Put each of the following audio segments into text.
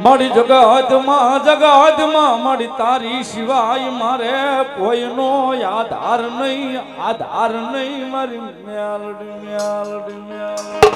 મારી જગતમાં જગતમાં મારી તારી સિવાય મારે કોઈનો આધાર નહીં આધાર નહીં મારી મ્યાલડી મ્યાલડી મ્યાલડી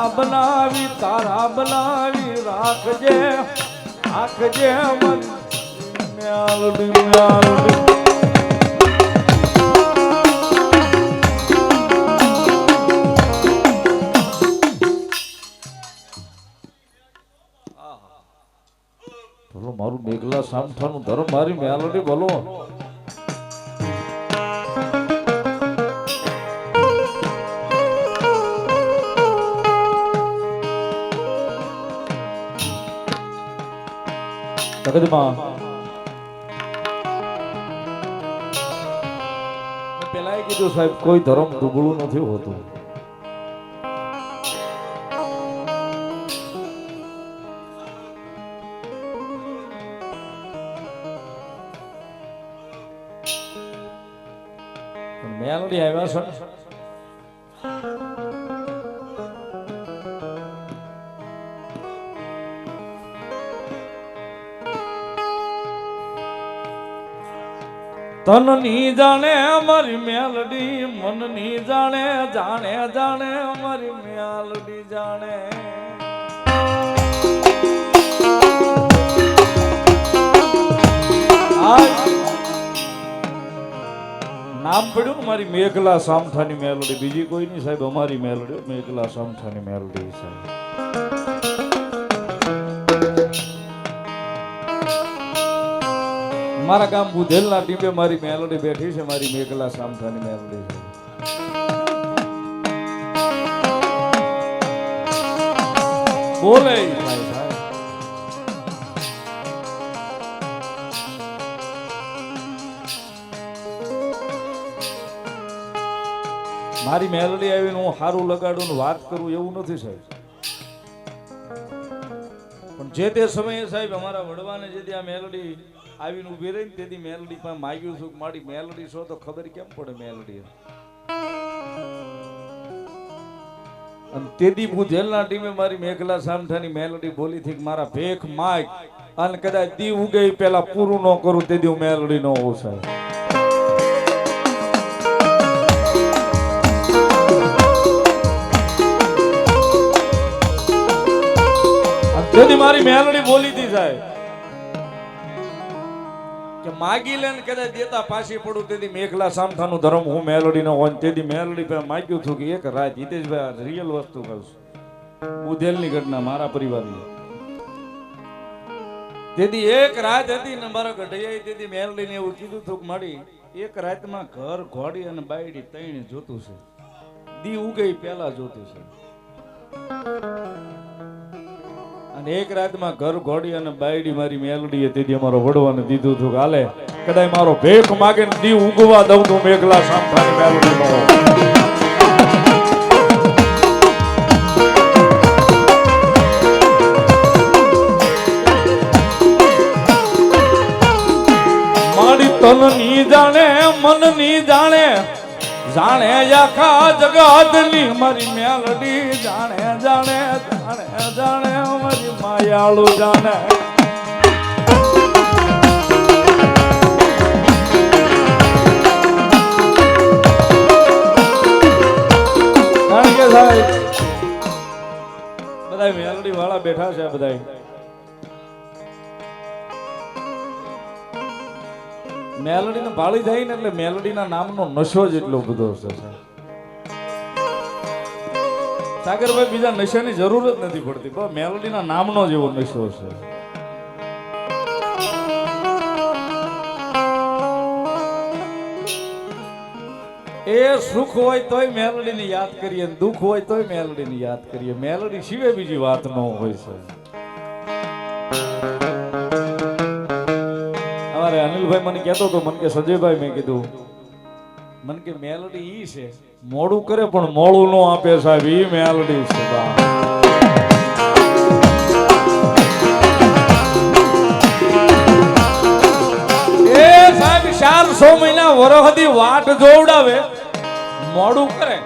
તારા બનાવી તારા બનાવી રાખજે રાખજે મન. મેલડી મેલડી મારું મેઘલા સામઠાનું ધર્મ, મારી મેલડી બોલો. જગતમાં પેલા કીધું સાહેબ કોઈ ધર્મ દુબળું નથી હોતું. મેલડી આવ્યા છે. ને, તનની જાણે અમારી મેલડી મનની જાણે જાણે જાણે અમારી મેલડી જાણે. નામ પડ્યું મારી મેઘલા સામઠાની મેલડી. બીજી કોઈ નહીં સાહેબ અમારી મેલડી મેઘલા સામઠાની મેલડી સાહેબ. મારા ગામ બુધેલના ટીમે મારી મેલોડી બેઠી છે, મારી મેઘલા સામથાની મેલોડી છે. બોલે મારી મેલોડી આવીને હું સારું લગાડું ને વાત કરું એવું નથી સાહેબ. પણ જે તે સમયે સાહેબ અમારા વડવાને જે આ મેલોડી આવીને ઊભી રહીને તેની મેલોડી પાસે માગ્યું છું મારી મેલડી છો તો ખબર કેમ પડે મેલડી? અને તેથી હું જેલના ટીમે મારી મેઘલા સામઠાની મેલડી બોલી થી મારા ભેખ માગ. અને કદાચ દી ઉગે પેલા પૂરું ન કરું તેથી હું મેલડી ન હોઉં સાહેબ. મારી મેલડી બોલી હતી સાહેબ. માગી લે ને કદાચ દેતા પાછી પડું, તેથી મેઘલા સામથાનું ધર્મ હું મેલડી નો હોય તેથી મેલડી પાસે માગ્યું હતું કે એક રાત હિતેશભાઈ રિયલ વસ્તુ કહું છું. બુધેલની ઘટના મારા પરિવારની. તેથી એક રાત હતી ને મારા ગઢૈયા તેથી મેલડીને એવું કીધું હતું મળી એક રાતમાં ઘર ઘોડી અને બાયડી ત્રણે જોતું છે. દી ઉગઈ પહેલા જોતું છે. એક રાતમાં ઘર ઘોડી અને બાયડી મારી મેલડીએ તેથી અમારો વડવાને દીધું હતું કાલે કદાચ મારો ભેખ માગે ને દી ઉગવા દઉં તો મેઘલા સામઠાની મેલડી તનની જાણે, મનની જાણે જાણે આખા જગતની મારી મેલડી. માયાળુ જાણે કારણ બધા મેલડી વાળા બેઠા છે બધા મેલડી ને ભાળી જાય ને એટલે મેલડી ના નામનો નશો જ એટલો બધો છે સાહેબ. સાગરભાઈ, બીજા નશાની જરૂર જ નથી પડતી. પણ મેલોડીના નામનો જ એવો નશો છે. એ સુખ હોય તોય મેલડીની યાદ કરીએ દુઃખ હોય તોય મેલડી ને યાદ કરીએ. મેલડી સિવાય બીજી વાત ન હોય છે. અમારે અનિલભાઈ મને કહેતો હતો મને કે સંજયભાઈ મેં કીધું મન કે મેલડી ઈ છે. મોડું કરે પણ મોડું નો આપે સાહેબ, ઈ મેલડી છે બા. ચારસો મહિના વરહદી વાટ જોવડાવે, મોડું કરે.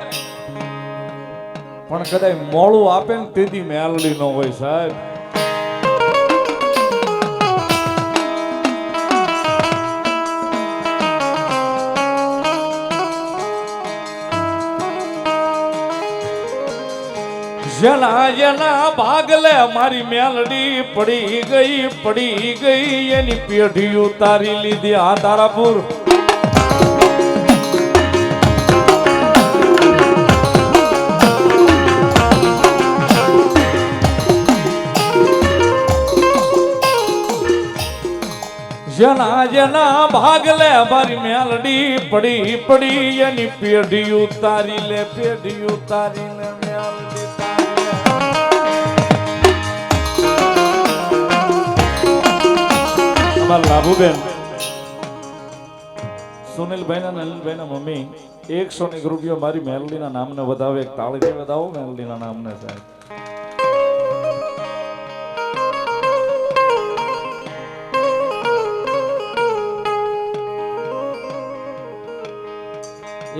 પણ કદાચ મોડું આપે ને તેથી મેલડી નો હોય સાહેબ. જેના જેના ભાગલે મારી મેલડી પડી ગઈ પડી ગઈ, એની પેઢી ઉતારી લીધી આ તારાપુર. જેના જેના ભાગલે મારી મેલડી પડી પડી, એની પેઢી ઉતારી લે પેઢી ઉતારી લે મેલડી. અમારા લાભુબેન સુનિલભાઈ ના નલિનભાઈ ના મમ્મી એકસો ની રૂપિયો મારી મેલડીના નામને વધાવે એક તાળીથી વધાવો મેલડીના નામને સાહેબ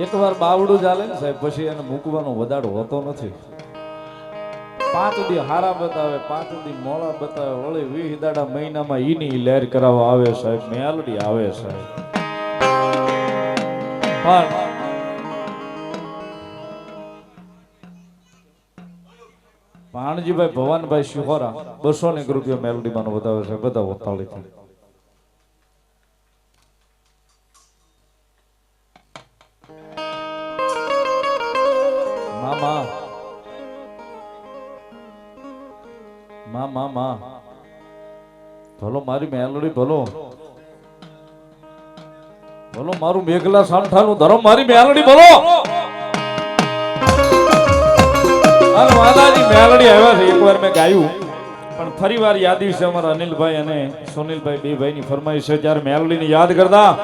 એકવાર બાવડું ચાલે ને સાહેબ પછી એને મૂકવાનો વધારો હોતો નથી. પાંચ દી હારા બતાવે, પાંચ દી મોળા બતાવે. વળી વીસ દાડા મહિનામાં ઈની લહેર કરાવવા આવે સાહેબ મેલડી આવે સાહેબ. પણ ભાણજીભાઈ, ભવાનભાઈ, શિહોરા બસો ને રૂપિયા મેલડીમાં બતાવે છે, બધા ઓતાળીથી મા મા, માં. ભલો, મારી મેલડી, ભલો. ભલો, મારું મેઘલા સાંઠાનું ધરમ, મારી મેલડી, ભલો. માતાજી મેલડી આવ્યા છે. એકવાર મેં ગાયું. પણ ફરી વાર યાદી છે અમારા અનિલભાઈ અને સુનિલભાઈ બે ભાઈની ફરમાઈશ છે. જ્યારે મેલડીને યાદ કરતા.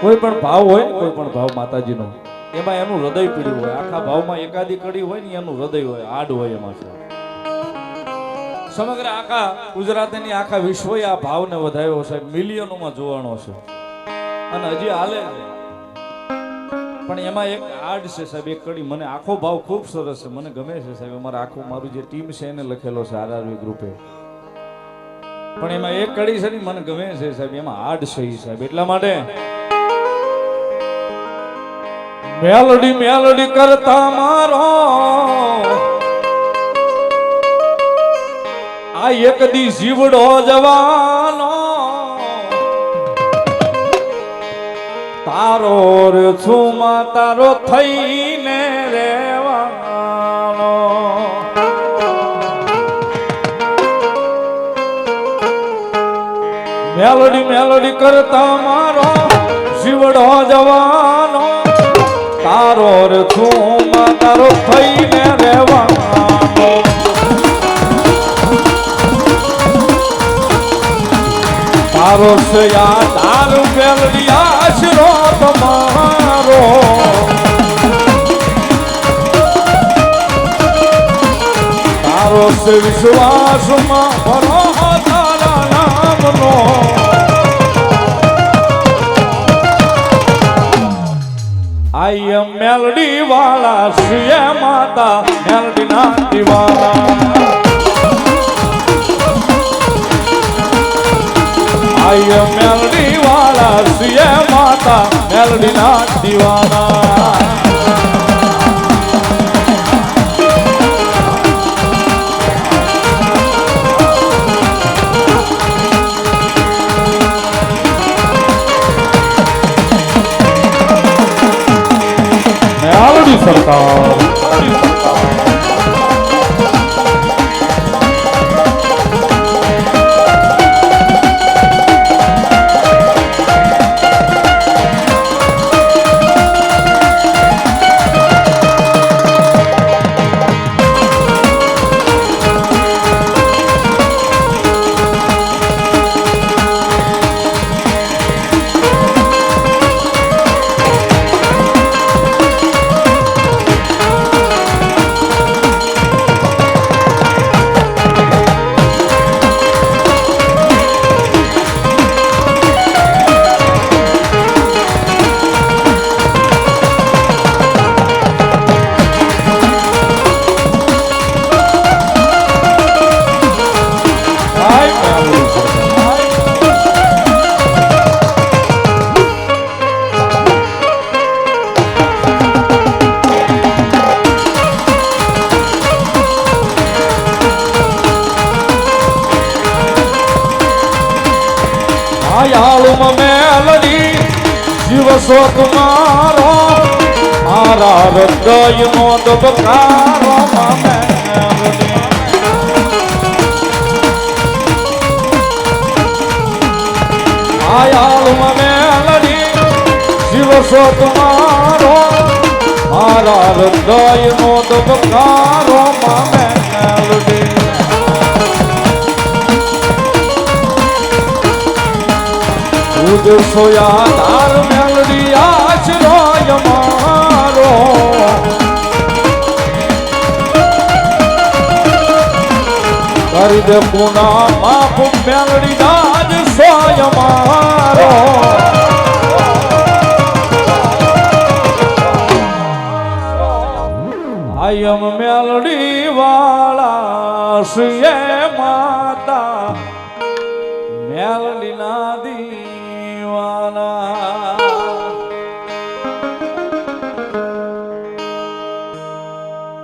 કોઈ પણ ભાવ હોય, કોઈ પણ ભાવ માતાજીનો. એમાં એનું હૃદય પીડ્યું હોય. આખા ભાવમાં એકાદી કડી હોય ને એનું હૃદય હોય, આડ હોય એમાં છે. સમગ્ર આખા ગુજરાતની, આખા વિશ્વએ આ ભાવને વધાર્યો છે. મિલિયનોમાં જોવાનો છે. અને હજી હાલે પણ એમાં એક આડ છે સાહેબ, એક કડી. મને આખો ભાવ ખૂબ સરસ છે. મને ગમે છે સાહેબ, અમારા આખું, મારું જે ટીમ છે એને લખેલો છે આરઆરવી ગ્રુપે. પણ એમાં એક કડી છે ને મને ગમે છે સાહેબ, એમાં આડ છે સાહેબ. એટલા માટે મેલડી મેલડી કરતા મારો. આ એક દી જીવડો જવાનો. તારો રે છુમા તારો થઈને રેવાનો મેલડી મેલડી કરતા મારો. જીવડો જવાનો. તારો રે છુમા તારો થઈને રેવાનો તારો સયા તારું મેલડી આશરો તમારો તારો છે વિશ્વાસમાં ભરો તારા નામનો. આઈ એમ મેલડી વાળા શ્રી માતા મેલડી ના દીવાના આય મેલડી વાળા સિય માતા મેલડી ના દીવાના મેલડી દિવસો તમારો મારા હૃદયનો દબકારો માં મેલડી આયાળમાં મેલડી દિવસો તમારો મારા હૃદયનો દબકારો માં મેલડી ઉદ સોયા દે પુના માફ મેલડી દાજ સોય મારો.